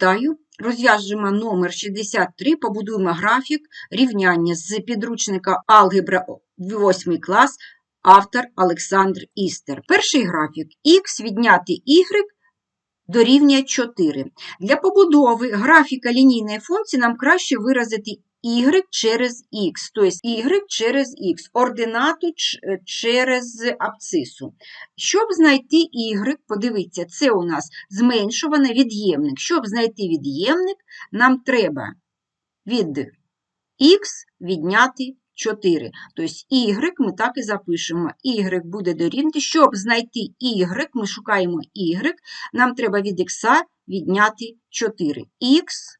Вітаю! Розв'яжемо номер 63, побудуємо графік рівняння з підручника Алгебра 8 клас, автор Олександр Істер. Перший графік х відняти y дорівнює 4. Для побудови графіка лінійної функції нам краще виразити y через x, тобто y через x, ординату через абцису. Щоб знайти y, подивіться, це у нас зменшуваний від'ємник. Щоб знайти від'ємник, нам треба від x відняти 4. Тобто y ми так і запишемо. y буде дорівнювати. Щоб знайти y, ми шукаємо y, нам треба від x відняти 4. x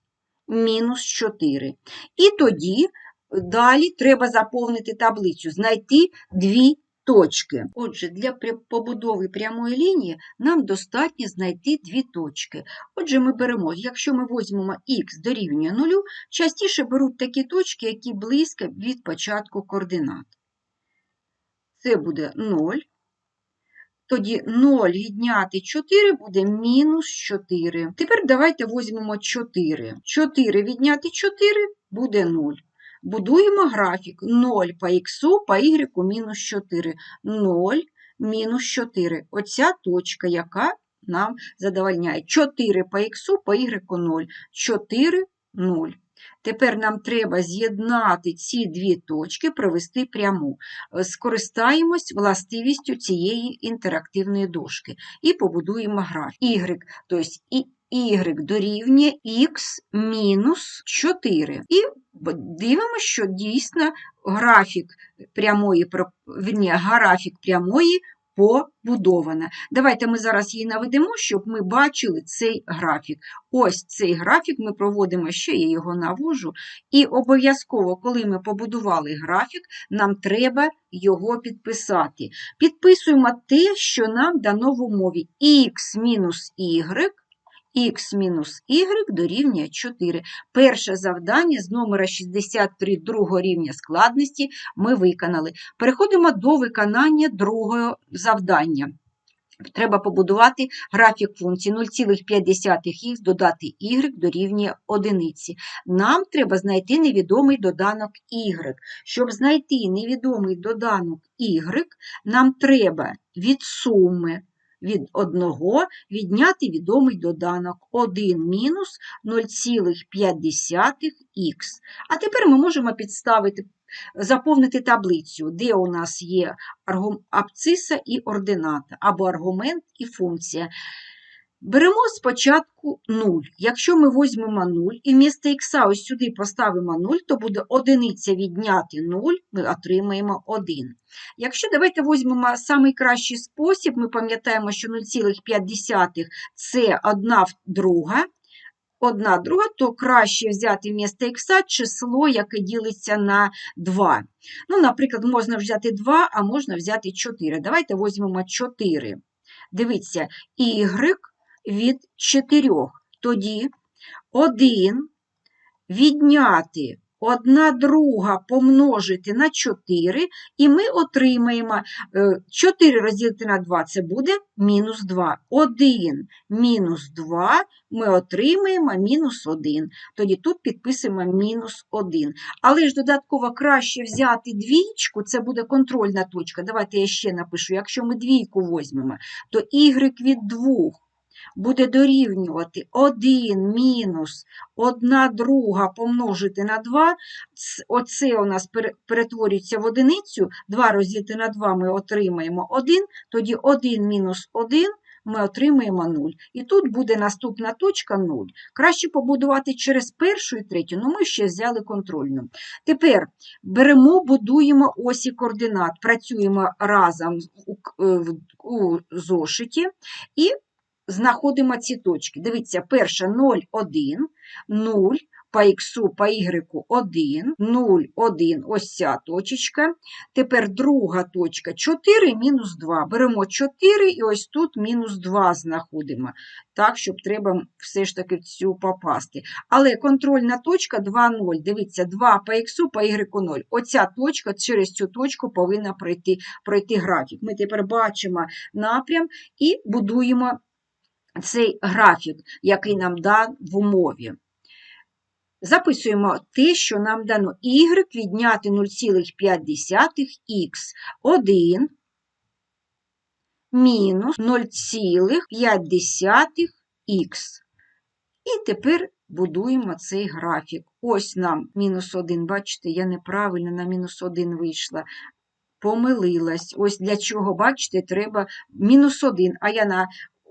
мінус 4. І тоді далі треба заповнити таблицю, знайти дві точки. Отже, для побудови прямої лінії нам достатньо знайти дві точки. Отже, ми беремо, якщо ми візьмемо х дорівнює 0, частіше беруть такі точки, які близько від початку координат. Це буде 0. Тоді 0 відняти 4 буде мінус 4. Тепер давайте візьмемо 4. 4 відняти 4 буде 0. Будуємо графік 0 по х, по y мінус 4. 0 мінус 4. Оця точка, яка нам задовольняє. 4 по х, по y 0. 4, 0. Тепер нам треба з'єднати ці дві точки, провести пряму. Е, Скористаємось властивістю цієї інтерактивної дошки і побудуємо графік. Y, тобто y дорівнює х мінус 4. І дивимося, що дійсно графік прямої, графік прямої побудована. Давайте ми зараз її наведемо, щоб ми бачили цей графік. Ось цей графік ми проводимо, ще я його навожу. І обов'язково, коли ми побудували графік, нам треба його підписати. Підписуємо те, що нам дано в умові х мінус y, х мінус y дорівнює 4. Перше завдання з номера 63 другого рівня складності ми виконали. Переходимо до виконання другого завдання. Треба побудувати графік функції 0,5х додати y дорівнює 1. Нам треба знайти невідомий доданок y. Щоб знайти невідомий доданок y, нам треба від суми від 1 відняти відомий доданок 1 мінус 0,5х. А тепер ми можемо підставити, заповнити таблицю, де у нас є абциса і ордината, або аргумент і функція. Беремо спочатку 0. Якщо ми візьмемо 0 і вмісто х ось сюди поставимо 0, то буде одиниця відняти 0, ми отримаємо 1. Якщо давайте візьмемо самий кращий спосіб, ми пам'ятаємо, що 0,5 це 1 друга, 1 друга, то краще взяти вмісто х число, яке ділиться на 2. Ну, наприклад, можна взяти 2, а можна взяти 4. Давайте візьмемо 4. Дивіться, y від 4. Тоді 1 відняти 1 друга помножити на 4, і ми отримаємо е, 4 розділити на 2 це буде мінус 2. 1 мінус 2 ми отримаємо мінус 1. Тоді тут підписуємо мінус 1. Але ж додатково краще взяти двічку, це буде контрольна точка. Давайте я ще напишу. Якщо ми двійку візьмемо, то y від 2 буде дорівнювати 1 мінус 1 друга помножити на 2. Оце у нас перетворюється в одиницю. 2 розділити на 2 ми отримаємо 1, тоді 1 мінус 1 ми отримаємо 0. І тут буде наступна точка 0. Краще побудувати через першу і третю, але ми ще взяли контрольну. Тепер беремо, будуємо осі координат, працюємо разом е, у зошиті і знаходимо ці точки. Дивіться, перша 0, 1, 0, по х, по y 1, 0, 1, ось ця точечка. Тепер друга точка 4, мінус 2. Беремо 4 і ось тут мінус 2 знаходимо. Так, щоб треба все ж таки в цю попасти. Але контрольна точка 2, 0. Дивіться, 2 по х, по y 0. Оця точка через цю точку повинна пройти, пройти графік. Ми тепер бачимо напрям і будуємо цей графік, який нам дан в умові. Записуємо те, що нам дано y відняти 0,5х, 1 мінус 0,5х. І тепер будуємо цей графік. Ось нам мінус 1, бачите, я неправильно на мінус 1 вийшла. Помилилась. Ось для чого, бачите, треба мінус 1, а я на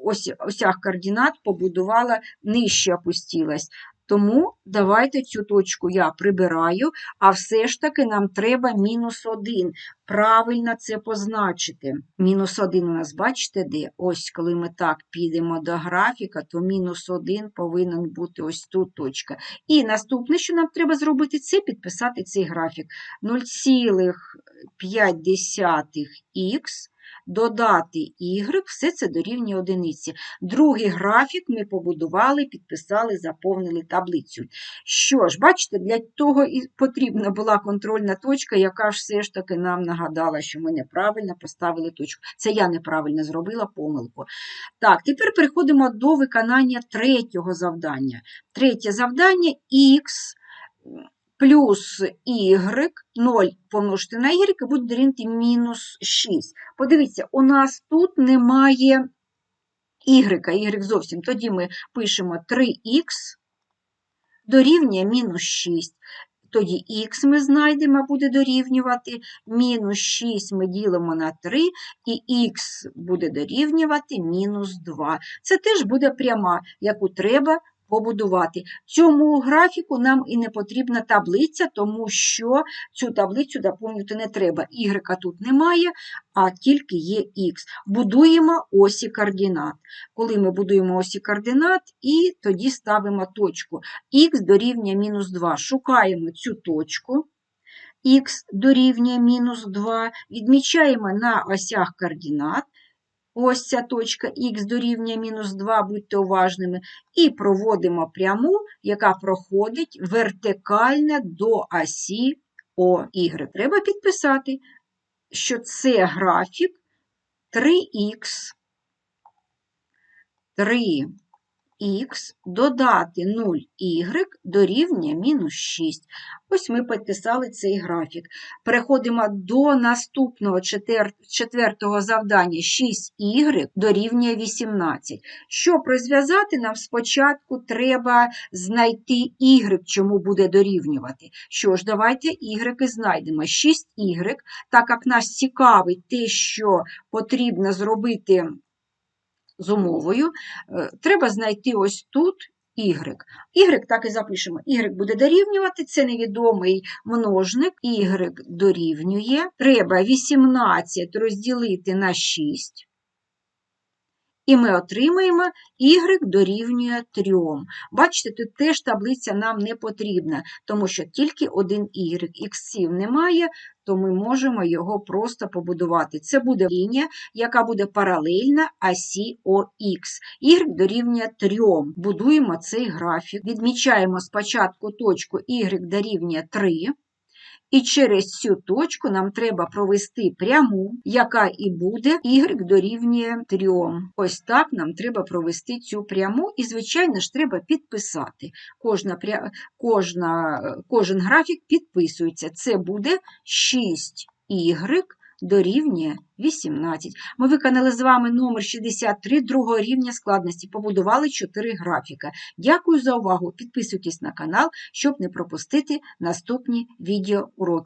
ось, осях координат побудувала, нижче опустилась. Тому давайте цю точку я прибираю, а все ж таки нам треба мінус 1. Правильно це позначити. Мінус 1 у нас, бачите, де? Ось, коли ми так підемо до графіка, то мінус 1 повинен бути ось тут точка. І наступне, що нам треба зробити, це підписати цей графік. 0,5х додати y, все це дорівнює одиниці. Другий графік ми побудували, підписали, заповнили таблицю. Що ж, бачите, для того і потрібна була контрольна точка, яка ж все ж таки нам нагадала, що ми неправильно поставили точку. Це я неправильно зробила помилку. Так, тепер переходимо до виконання третього завдання. Третє завдання х плюс y, 0 помножити на y, буде дорівнювати мінус 6. Подивіться, у нас тут немає y, y зовсім. Тоді ми пишемо 3х дорівнює мінус 6. Тоді х ми знайдемо, буде дорівнювати, мінус 6 ми ділимо на 3, і х буде дорівнювати мінус 2. Це теж буде пряма, яку треба побудувати. Цьому графіку нам і не потрібна таблиця, тому що цю таблицю доповнювати не треба. Y тут немає, а тільки є Х. Будуємо осі координат. Коли ми будуємо осі координат, і тоді ставимо точку. Х дорівнює мінус 2. Шукаємо цю точку. Х дорівнює мінус 2, відмічаємо на осях координат, ось ця точка х дорівнює мінус 2, будьте уважними, і проводимо пряму, яка проходить вертикально до осі ОY. Треба підписати, що це графік 3х, 3 х додати 0y дорівнює мінус 6. Ось ми підписали цей графік. Переходимо до наступного четвертого завдання 6y дорівнює 18. Щоб розв'язати, нам спочатку треба знайти y, чому буде дорівнювати. Що ж, давайте y знайдемо. 6y, так як нас цікавить те, що потрібно зробити з умовою, е, треба знайти ось тут y. Y так і запишемо. Y буде дорівнювати, це невідомий множник, y дорівнює. Треба 18 розділити на 6. І ми отримаємо y дорівнює 3. Бачите, тут теж таблиця нам не потрібна, тому що тільки один y. Іксів немає, то ми можемо його просто побудувати. Це буде лінія, яка буде паралельна осі ОХ. Y дорівнює 3. Будуємо цей графік. Відмічаємо спочатку точку y дорівнює 3. І через цю точку нам треба провести пряму, яка і буде y дорівнює 3. Ось так нам треба провести цю пряму, і, звичайно ж, треба підписати. Кожна, кожна, Кожен графік підписується. Це буде 6y дорівнює 18. Ми виконали з вами номер 63 другого рівня складності, побудували 4 графіка. Дякую за увагу! Підписуйтесь на канал, щоб не пропустити наступні відеоуроки.